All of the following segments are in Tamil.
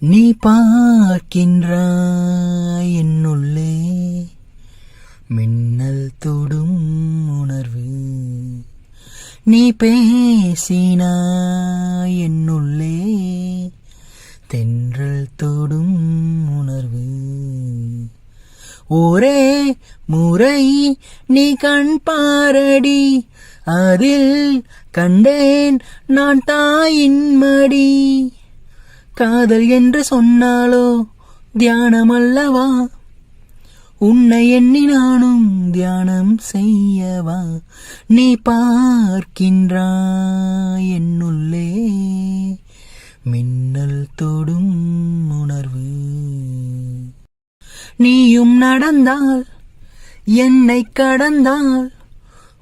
நீ பார்க்கின்றாய் என்னுள்ளே. மின்னல் தொடும் உணர்வு. நீ பேசினாய் என்னுள்ளே. தென்றல் தொடும் உணர்வு. ஒரே முறை நீ கண் பாரடி. அதில் கண்டேன் நான் தாயின் மடி. காதல் என்று சொன்னாலோ தியானம் அல்லவா உன்னை எண்ணி நானும் தியானம் செய்யவா? நீ பார்க்கின்றாய் என்னுள்ளே மின்னல் தொடும் உணர்வு. நீயும் நடந்தால் என்னை கடந்தால்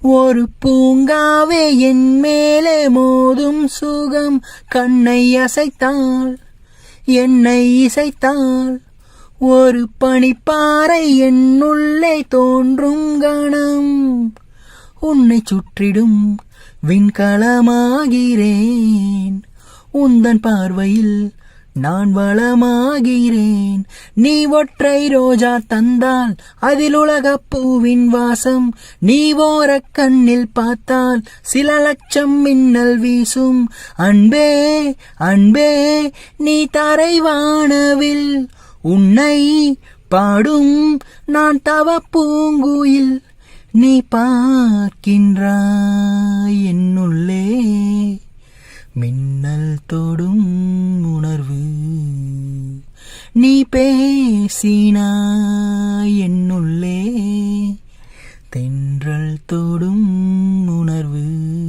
ஒரு பூங்காவே என் மேலே மோதும் சுகம். கண்ணை அசைத்தாள் என்னை இசைத்தாள். ஒரு பனிப்பாறை என்னுள்ளே தோன்றும் கணம். உன்னை சுற்றிடும் விண்கலமாகிறேன். உந்தன் பார்வையில் நான் வளமாகிறேன். நீ ஒற்றை ரோஜா தந்தால் அதில் உலக பூவின் வாசம். நீ ஓர கண்ணில் பார்த்தால் சில லட்சம் மின்னல் வீசும். அன்பே அன்பே நீ தரைவானவில் உன்னை பாடும் நான் தவ பூங்குயில் நீ பார்க்கின்றாய் என் மின்னல் தொடும் உணர்வு. நீ பேசினா என்னுள்ளே. தென்றல் தொடும் உணர்வு.